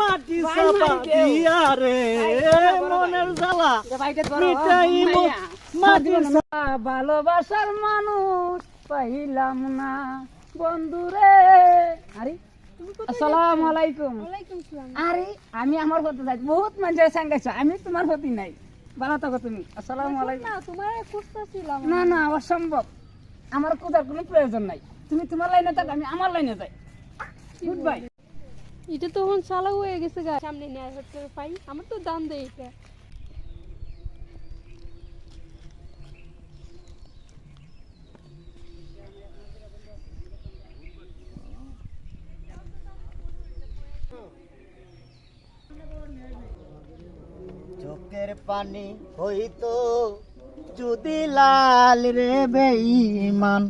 মাটি চাপা দিয়া রে মনের জ্বালা। মিটাইব মাটি ভালোবাসার মানুষ পাইলাম না বন্ধুরে আরে আসসালামু আলাইকুম। আরে আমি আমার হতে যাই বহুত মানুষের সঙ্গে আমি তোমার হতি নাই। ভালো থাকো তুমি। আসসালামু আলাইকুম। তোমার খুঁজতেছিলাম না না অসম্ভব। আমার কোথার কোনো প্রয়োজন নাই। তুমি তোমার লাইনে থাকো আমি আমার লাইনে যাই। গুড বাই এটা তো এখন চালু হয়ে গেছে গা সামনে নেয় হচ্ছে পাই। আমার তো দাম দেয় এটা। চোখের পানি হইতো যদি লাল রে বেঈমান।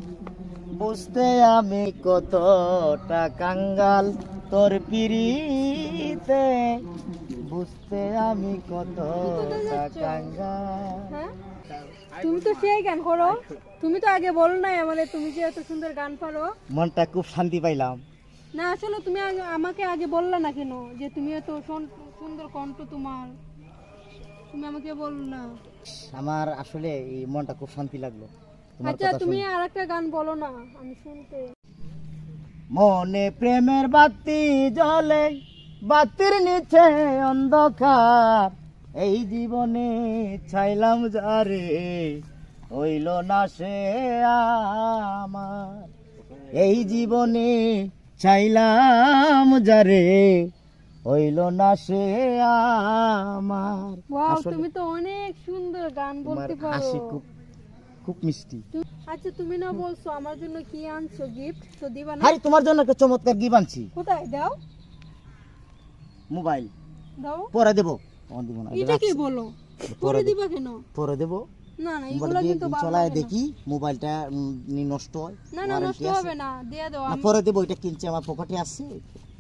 বুঝতে আমি কতটা কাঙ্গাল। তোর পিড়িতে বুঝতে আমি কাঙ্গাল হ্যাঁ? তুমি তো সেই গান করো। তুমি তো আগে বলো নাই আমাদের তুমি যে এত সুন্দর গান পারো। মনটা খুব শান্তি পাইলাম। না আসলে তুমি আমাকে আগে বললে না কেন যে তুমি এত সুন্দর কণ্ঠ তোমার। তুমি আমাকে বলল না। আমার আসলে এই মনটা খুব শান্তি লাগল। আচ্ছা তুমি। আর একটা গান বলো না আমি শুনতে মনে প্রেমের বাতি জ্বলে বাতির নিচে অন্ধকার। এই জীবনে চাইলাম যারে হইল না সে আমার। এই জীবনে চাইলাম যারে হইল না সে আমার। তুমি তো অনেক সুন্দর গান বলতে হাসি পারো। খুব খুব মিষ্টি। আচ্ছা তুমি না বলছো আমার জন্য কি আনছো গিফট তো দিবা না। আরে তোমার জন্য একটা চমৎকার গিফট আনছি। কোথায়? দাও। মোবাইল। দাও। পরে দেবো। আমার দিব না এটা কি বলো? পরে দিবা। কেন? পরে দেবো। না না এগুলো কিন্তু চলায় দেখি মোবাইলটা নষ্ট হয় না না নষ্ট হবে না দিয়ে দাও পরে দেবো এটা কিনছে আমার পকেটে আছে।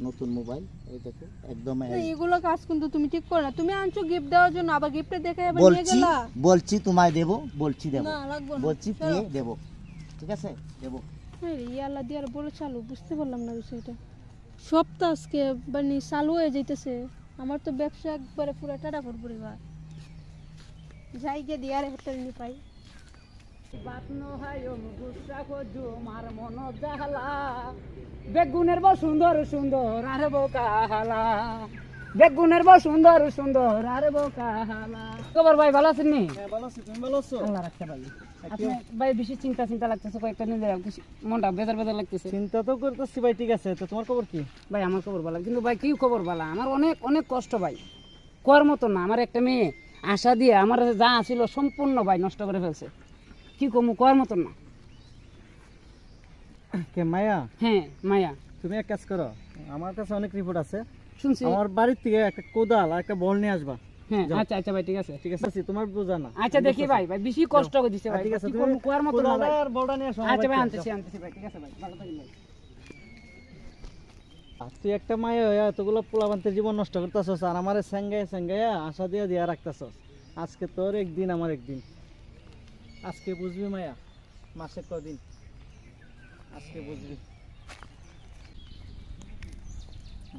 নতুন মোবাইল এই দেখো একদম না, এগুলো কাজ কিন্তু তুমি ঠিক করো না। তুমি আনছো গিফট দেওয়ার জন্য আবার গিফটে দেখে আবার নিয়ে গেলা? বলছি তোমায় দেবো বলছি দেবো। না লাগবে না। বলছি পেয়ে দেবো। ঠিক আছে? দেবো। আরে ইয়াল্লা দিয়ে আর বলে চালু বুঝতে পারলাম না বিষয়টা। সপ্তাহ আজকে মানে চালু হয়ে যাইতেছে। আমার তো ব্যবসা একবারে পুরো টাটা পর পরিবার যাই গিয়ে দিয়ে আর একটা নি পাই। বেগুনের বউ সুন্দর সুন্দর আর বেগুনের বউ সুন্দর সুন্দর আর খবর ভাই ভালো আছেন নি? আল্লাহ রাখতে ভাই ভাই বেশি চিন্তা চিন্তা লাগতেছে কয়েকটা নিজের মনটা বেজার বেজার লাগতেছে। চিন্তা তো করতেছি ভাই ঠিক আছে। তো তোমার খবর কি? ভাই আমার খবর ভালো। কিন্তু ভাই কি খবর ভালো? আমার অনেক অনেক কষ্ট ভাই। কর মতো না। আমার একটা মেয়ে আশা দিয়ে আমার যা ছিল সম্পূর্ণ ভাই নষ্ট করে ফেলছে। কি কমু কর মতো না। কে মায়া? হ্যাঁ মায়া। তুমি এক কাজ করো আমার কাছে অনেক রিপোর্ট আছে। শুনছি। আমার বাড়ির থেকে একটা কোদাল আর একটা বল নিয়ে আসবা। হ্যাঁ আচ্ছা আচ্ছা ভাই ঠিক আছে ঠিক আছে। তোমার বোঝা না। আচ্ছা দেখি ভাই ভাই বেশি কষ্ট করে দিছে ভাই ঠিক আছে তুমি করব কোয়ার মতো না ভাই। আর বলটা নিয়ে আসো আচ্ছা ভাই আনতেছি আনতেছি ভাই ঠিক আছে ভাই ভালো থাকেন ভাই। তুই একটা মায়া এতগুলো পোলাবান্তের জীবন নষ্ট করতেছস আর আমার আশা দিয়ে দিয়া রাখতেছস। আজকে তোর একদিন আমার একদিন। আজকে বুঝবি মায়া? মাসে কদিন? আজকে বুঝবি।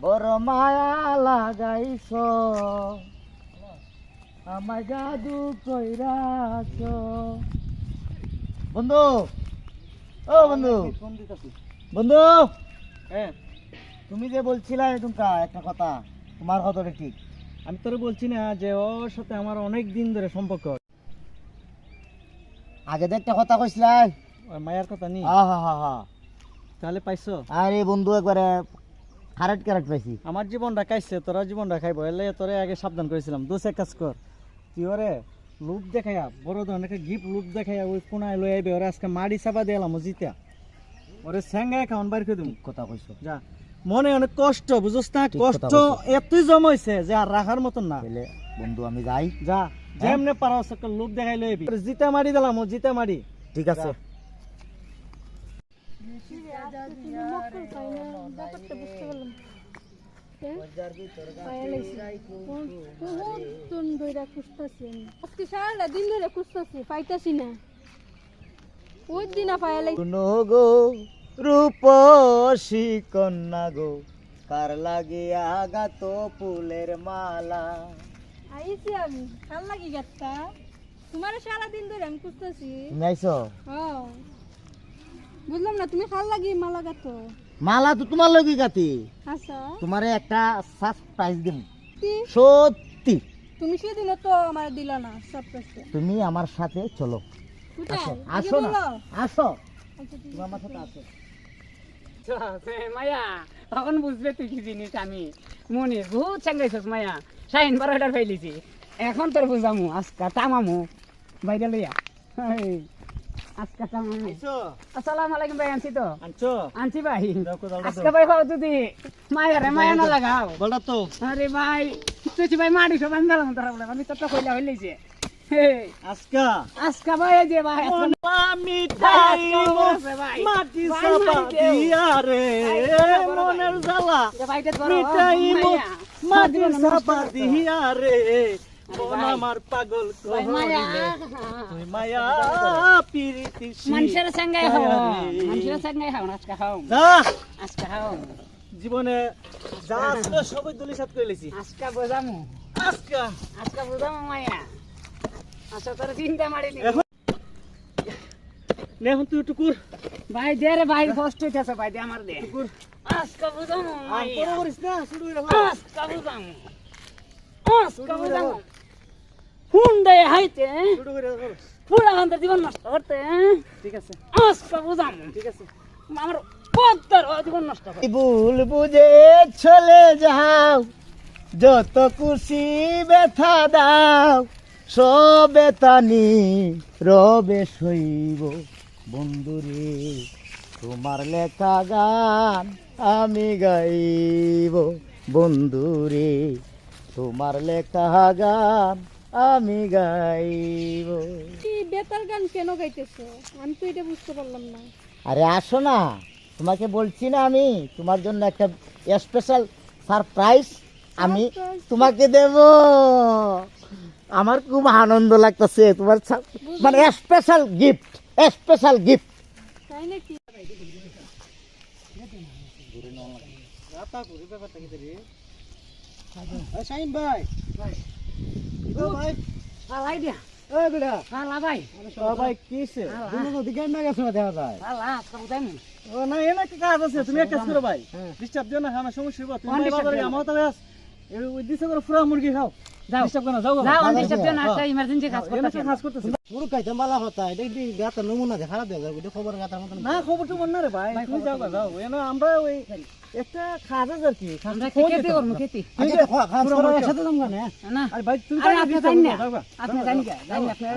বড় মায়া লাগাইছ আমায় জাদু কইরাছ। বন্ধু ও বন্ধু। বন্ধু। হ্যাঁ। তুমি যে বলছিলা এরকমকা একটা কথা তোমার কথাটা ঠিক। আমি তোরে বলছি না যে ওর সাথে আমার অনেক দিন ধরে সম্পর্ক। আগে তো একটা কথা কইছিলাই। মায়ের কথা নি? হা হা হা তাহলে পাইছো? আরে বন্ধু একবারে খারাট খারাট পাইছি। আমার জীবনটা কাইছে তোরা জীবনটা খাইবো এলে তোরে আগে সাবধান করেছিলাম। দোষ এক কাজ কর। তুই ওরে লুপ দেখাইয়া বড় ধরনের একটা গিফট লুপ দেখাইয়া ওই কোনায় লই আইবে। ওরে আজকে মাড়ি চাপা দিলাম জিতা ওরে স্যাঙ্গায় খাওয়ান বাইর করে দিম। কথা কইছো। যা। মনে অনেক কষ্ট বুঝছ না? কষ্ট এতই জমাইছে যে আর রাখার মতন না। বন্ধু আমি যাই। যা। যেমনে পারাও একটা লুপ দেখাই লই আইবি। জিতা মারি দিলাম ও জিতা মারি। ঠিক আছে। রূপসী কন্যা গো কার লাগিয়া গাত ফুলের মালা? আইছি আমি ভালো লাগি তোমার সারাদিন ধরে আমি খুঁজতেছি। তুমি হ্যাঁ। বুঝলাম না তুমি ভালো লাগি মালা গাতো? মালা তো তোমার লগে গাতি। আচ্ছা। তোমারে একটা সারপ্রাইজ দিম। সত্যি। তুমি সেদিনও তো আমার দিলা না সারপ্রাইজটা তুমি আমার সাথে চলো। আসো। আসো না। আসো। আচ্ছা, তুমি আমার সাথে আসো। মায়া তখন বুঝবে তুই কি জিনিস আমি। মনে বহুত চাঙ্গাইছস মায়া শাইন বারোটার ফেলিছি। এখন তোর বুঝামু আজকা টামামু বাইরে লইয়া। আজকা আইছো? আসসালামু আলাইকুম ভাই আনছি তো? আনছো? আনছি ভাই। আজকা ভাই খাও তুই মায়া রে মায়া না লাগাও। বলটা তো। আরে ভাই তুই ভাই মারি সব আন্দালাম তোরা বলে আমি তো কইলা হইলেছে আজকা? আজকা ভাই যে ভাই মাটি। দিয়া রে মনের জ্বালা। মাটি। দিয়া রে। মন আমার পাগল মায়া। করিলে তুই মায়া পিরিতি মানুষের সঙ্গে হাও মানুষের সঙ্গে হাও আজকে হাও। যা। আজকে হাও। জীবনে যা সবই দলি সাত কইলেছি। আজকে বোঝামু। আজকা। আজকে বোঝামু মায়া। আচ্ছা তোর চিন্তা মারি নে। এখন তুই টুকুর। ভাই দে রে ভাই কষ্ট হইতেছে ভাই দে আমার দে। টুকুর। আজকে বোঝামু আর পরে করিস না শুরু হইল আজকে বোঝামু। আজকে বোঝামু। হুন্ডে হাইতে। শুরু করে পুরা আমাদের জীবন নষ্ট করতে। ঠিক আছে। ঠিক আছে। আমার পদ্মার জীবন নষ্ট করে ভুল বুঝে চলে যাও যত খুশি ব্যথা দাও। সবে তানি রবে শৈব বন্ধুরে তোমার লেখা গান আমি গাইব। বন্ধুরে তোমার লেখা গান আমি গাইব। বেতার গান কেন গাইতেছো? আমি তো এটা বুঝতে পারলাম না। আরে আসো না তোমাকে বলছি না আমি তোমার জন্য একটা স্পেশাল সারপ্রাইজ আমি তোমাকে দেব। আমার খুব আনন্দ লাগতেছে তোমার মানে স্পেশাল গিফট স্পেশাল গিফট তুমি এক কাজ করো ভাই। ডিস্টার্ব দিও না আমার সমস্যা বাজারে দিও না? আমার করে ফুরা মুরগি খাও। যাও। ডিস্টার্ব করো না যাও গো। যাও বাজারে ডিস্টার্ব দিও না। একটা ইমার্জেন্সি কাজ এনে করতেছি। তো কাজ করতেছি। পুরো খাইতে মালা হতা এটা কি গাতা নমুনা দেখা দেয় এটা খবর গাতার মতন। না খবর তো মন না রে ভাই। তুমি যাও যাও। এনে আমরা ওই একটা খাজা আর কি আমরা খেতে করব। খেতে। আচ্ছা তো খা খাস করো। একসাথে যাম গানে না? আরে ভাই তুমি যাও আপনি গা, জানি না। আপনি যাও জানি গা, গা জানি আপনি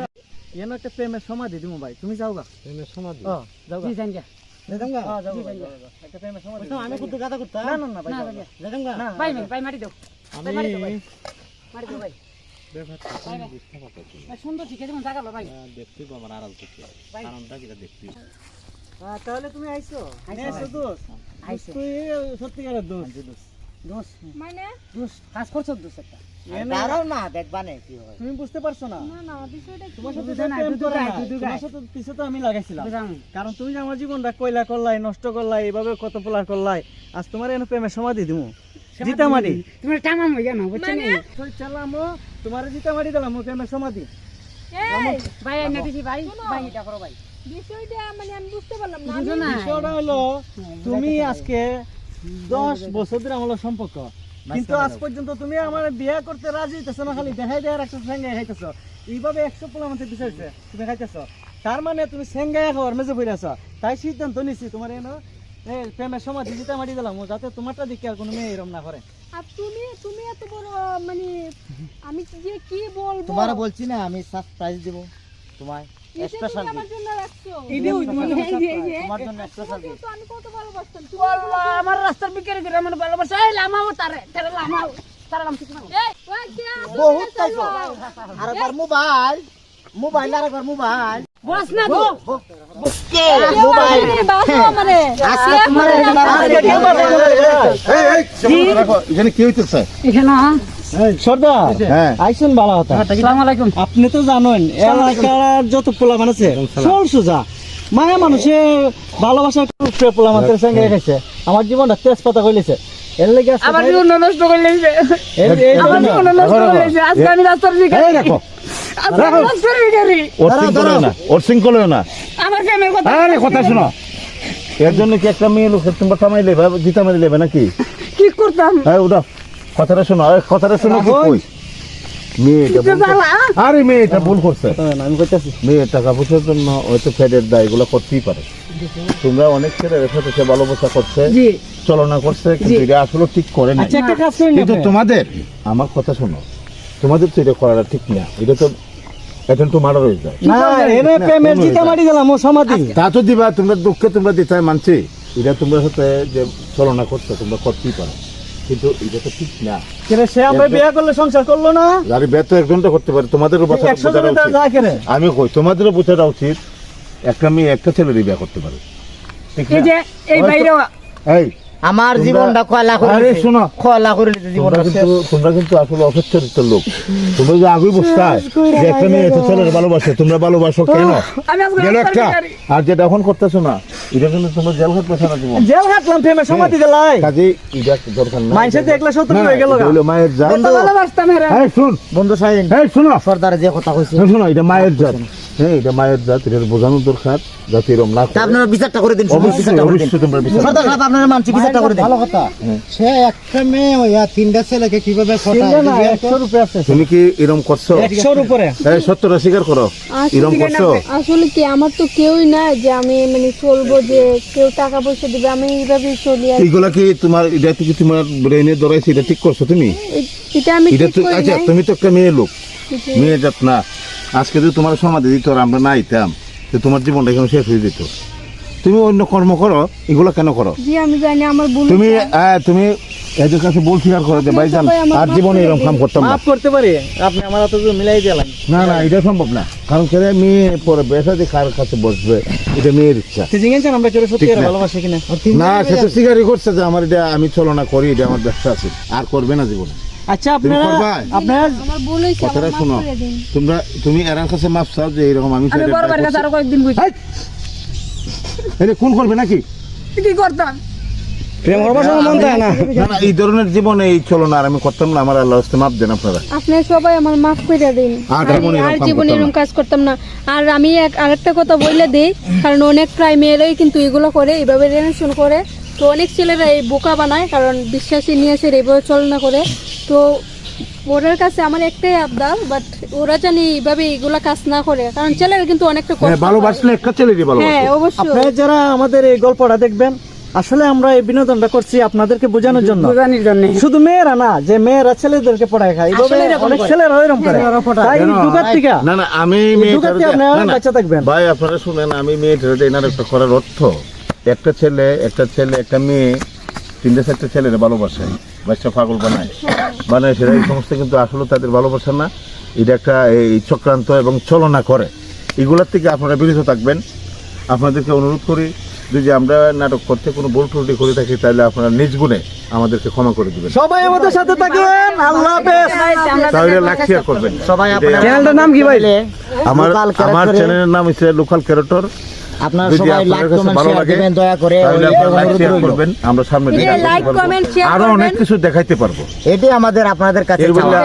এনে একটা প্রেমের সমাধি দিমু ভাই। তুমি যাও গা। এমনি সমাধি? ও যাও গা। জি জানি গা। হ্যাঁ, প্রেমের তো আমি করতা না না না ভাই না, না, ভাই না, ভাই মারি দাও। আমি ভাই, মারি দাও ভাই। মারি দাও ভাই ভাই, সুন্দর ঠিক আছে জাগালো ভাই। দেখতে আমার আড়াল করতে ভাই। কিটা দেখতে হ্যাঁ, তাহলে তুমি আইছো আইছো, আইছো দোষ। আইছে তুই সত্যিকারের দোষ। দোষ? মানে? দোষ। কাজ করছ দোষ একটা। দাঁড়াও না দেখবা না কি হয়। তুমি বুঝতে পারছ না? না না বিষয়টা তোমার সাথে দুধে নাই, প্রেম দুধে করে নাই, নাই। দুধে তোমার সাথে পিছে তো আমি লাগাইছিলাম। কারণ তুমি যে আমার জীবনটা কয়লা করলাই নষ্ট করলাই এইভাবে কত পোলার করলাই আজ তোমার এনে প্রেমের সমাধি দিমু। জিতামারি। তুমি টামাম হইয়া না? বুঝছেন? তুই চালামো তোমার জিতামারি দিলাম সমাধি। ভাই দিছি ভাই ভাই এটা করো ভাই। বিষয়টা মানে আমি বুঝতে পারলাম না। বিষয়টা হলো তুমি আজকে দশ বছর ধরে আমার সম্পর্ক। কিন্তু আজ পর্যন্ত তুমি আমার বিয়ে করতে রাজি হইতেছো না খালি দেখাই দেয় একটা সঙ্গে খাইতেছো। এইভাবে একশো পোলা আমাদের বিচারছে তুমি খাইতেছো। তার মানে তুমি সেঙ্গায় খাওয়ার মেজে পড়েছ তাই সিদ্ধান্ত নিছি তোমার এনো এই প্রেমের সময় দিদিটা মারি দিলাম যাতে তোমারটা দিকে আর কোনো মেয়ে এরম না করে। আর তুমি তুমি এত বড় মানে আমি যে কি বলব? তোমার বলছি না আমি সারপ্রাইজ দেব তোমায় এটা স্পেশাল তুমি আমার জন্য রাখছো। এই মানে এই যে, এই যে। তোমার জন্য স্পেশাল তো আমি কত ভালোবাসতাম। তুমি আমার রাস্তার বিকেরে করে আমার ভালোবাসা। এই লামাও তারে তারে লামাও তারে লাম কিছু না এই, ওই কে আছে? বহুত খাইছো আর মোবাইল মোবাইল আর মোবাইল। বস না তো। কে মোবাইল। আরে বাসো আমারে। আজকে তোমার এখানে কি? হইতেছে? এখানে সর্দার হ্যাঁ। আইসুন ভালো হতা। আসসালামু আলাইকুম। আপনি তো জানেন এলাকার যত পোলা আছে সল সোজা। মায়া মানুষে ভালোবাসার পোলা মানুষের সঙ্গে রেখেছে আমার জীবনটা তেজপাতা কইলেছে এর লেগে আজকে আমার জীবন নষ্ট করে লেগেছে এর- এর আমার জীবন নষ্ট করে লেগেছে আজকে আমি রাস্তার এই ভিখারি দেখো আজকে আমি রাস্তার ভিখারি ওর শৃঙ্খল না ওর শৃঙ্খল না। আমার প্রেমের কথা আরে কথা শোনো। এর জন্য কি একটা মেয়ে লোকের তোমরা থামাই লেবে জিতা মারি লেবে নাকি? কি করতাম? হ্যাঁ ওটা কথাটা শোনো কথাটা শোনো কি কই? মেয়েটা ভুল করছে। জ্বালা আরে মেয়েটা ভুল করছে। না, না, আমি কইতাছি মেয়ে টাকা পয়সার জন্য হয়তো ফেডের দায় এগুলো করতেই পারে। তোমরা অনেক ছেলের সাথে সে ভালোবাসা করছে। চলনা করছে কিন্তু এটা আসলে ঠিক করে না আচ্ছা একটা কাজ করি না কিন্তু তোমাদের? আমার কথা শোনো। তোমাদের তো এটা করাটা ঠিক না। এটা তো এখন তো মারা রয়ে যায়। না এনে পেমেন্ট দিতে মারি দিলাম ও সমাধি। তা তো দিবা তোমরা দুঃখে তোমরা দিতে মানছি। এটা তোমরা সাথে যে চলনা করছ তোমরা করতেই পারো। কিন্তু এটা তো ঠিক না। সে আমরা বিয়ে করলে সংসার করল না? একজনটা করতে পারে তোমাদেরও আমি কই তোমাদেরও বোঝাটা উচিত। একটা মেয়ে একটা ছেলেরই বিয়ে করতে পারে। ঠিক এই যে এই বাইরে এই আমার জীবনটা কয়লা করে আরে শোনো। কয়লা করে জীবনটা কিন্তু তোমরা কিন্তু আসলে অসচ্ছরিত লোক। তোমরা যে আগুই বসতায় যে একটা মেয়ে একটা ছেলের ভালোবাসে তোমরা ভালোবাসো কেন? গেল একটা। আর যেটা এখন করতেছো না এটা কিন্তু তোমরা জেল পেছানো জীবন। জেল সমাধি দিলাই কাজে এটা দরকার নাই। মাইনসে দেখলে না, হয়ে গেল হলো মায়ের জাত কত ভালোবাসতাম এরা। এই শুন। বন্ধু সাইন এই শুনো। সর্দার যে কথা কইছে। শোনো এটা মায়ের জাত। হ্যাঁ এটা মায়ের জাত এটা বোঝানো দরকার যাতে এরকম না তা আপনারা বিচারটা করে দিন বিচারটা করে আপনারা মানছি বিচারটা করে দিন। ভালো কথা। সে একটা মেয়ে তিনটা ছেলেকে কীভাবে তুমি কি এরকম করছ? একশোর উপরে। এই সত্যটা স্বীকার করো। এরকম করছ? আসলে কি আমার তো কেউই না যে আমি মানে চলবো যে কেউ টাকা পয়সা দিবে আমি এইভাবেই চলি আর এইগুলা কি তোমার এটা কি তোমার ব্রেনে ধরাইছে? এটা ঠিক করছ তুমি? এটা আমি এটা তো আচ্ছা তুমি তো একটা মেয়ে লোক। মেয়ে জাত না। আজকে যদি তোমার সমাধি দিত আর আমরা না আইতাম তো তোমার জীবনটা এখানে শেষ হয়ে যেত? তুমি অন্য কর্ম করো এগুলো কেন করো? জি আমি জানি আমার ভুল তুমি। আহ, তুমি এদের কাছে বল স্বীকার করো যে ভাইজান আর জীবনে এরকম কাম করতাম না। মাফ করতে পারি? আপনি আমার এত মিলাই দিলাম না না এটা সম্ভব না। কারণ কে মেয়ে পরে বেসা যে কার কাছে বসবে এটা মেয়ের ইচ্ছা। তুই জিজ্ঞেস আমরা সত্যি ঠিক করে না। ভালোবাসি কিনা? না সে তো স্বীকারই করছে যে আমার এটা আমি চলনা করি এটা আমার ব্যবসা আছে। আর করবে না জীবনে। আচ্ছা আপনারা আপনারা আমার ভুল কথাটা আমার মাফ শোনো। করে দিন। তোমরা তুমি এরার কাছে মাপ চাও যে এরকম আমি আমি বড় বাড়ির কাছে আরও কয়েকদিন বুঝি। করছি। কোন করবে নাকি? কি করতাম? প্রেম করবার সময় মন না। না না এই ধরনের জীবনে এই চলনা আর আমি করতাম না আমার আল্লাহ হস্তে মাপ দেন আপনারা। আপনি সবাই আমার মাফ করে দিন। আর জীবনে এরকম না। কাজ করতাম না। আর আমি এক আরেকটা কথা বলে দেই কারণ অনেক প্রায় মেয়েরাই কিন্তু এগুলো করে এইভাবে রিলেশন করে। তো অনেক ছেলেরা এই বোকা বানায় কারণ বিশ্বাসী নিয়ে এইভাবে চলনা করে। তো ওদের কাছে আমার একটাই আবদার বাট ওরা জানি এইভাবে এগুলা কাজ না করে। কারণ ছেলেরা কিন্তু অনেকটা কষ্ট হ্যাঁ ভালোবাসলে একটা ছেলেরই হ্যাঁ ভালোবাসে অবশ্যই। আপনারা যারা আমাদের এই গল্পটা দেখবেন আসলে আমরা এই বিনোদনটা করছি আপনাদেরকে বোঝানোর জন্য। বোঝানির জন্য। শুধু মেয়েরা না যে মেয়েরা ছেলেদেরকে পড়ায় খায়। এইভাবে অনেক ছেলেরা এরকম করে। তাই কেন? দুগার থেকে না না আমি এই মেয়েটার দুগাতে আপনি না, না, বাচ্চা থাকবেন। ভাই আপনারা শুনেন আমি মেয়েটার এনার একটা করার অর্থ। একটা ছেলে একটা ছেলে একটা মেয়ে তিনটে চারটে ছেলেরা ভালোবাসে বাচ্চা পাগল বানায়। বানায় সেটা এই সমস্ত কিন্তু আসলে তাদের ভালোবাসা না। এটা একটা এই চক্রান্ত এবং চলনা করে। এগুলোর থেকে আপনারা বিরত থাকবেন। আপনাদেরকে অনুরোধ করি যদি আমরা নাটক করতে কোনো ভুল ত্রুটি করে থাকি তাহলে আপনারা নিজ গুণে আমাদেরকে ক্ষমা করে দিবেন। সবাই আমাদের সাথে থাকবেন। আল্লাহ তাহলে শেয়ার করবেন। সবাই চ্যানেলটার নাম কি ভাই? আমার আমার চ্যানেলের নাম হচ্ছে লোকাল ক্যারেক্টর। আপনারা যদি সবাই লাইক কমেন্ট শেয়ার দিবেন দয়া করে। করবেন। আমরা সামনে লাইক কমেন্ট শেয়ার আরও অনেক কিছু দেখাইতে পারব। এটাই আমাদের আপনাদের কাছে চাওয়া।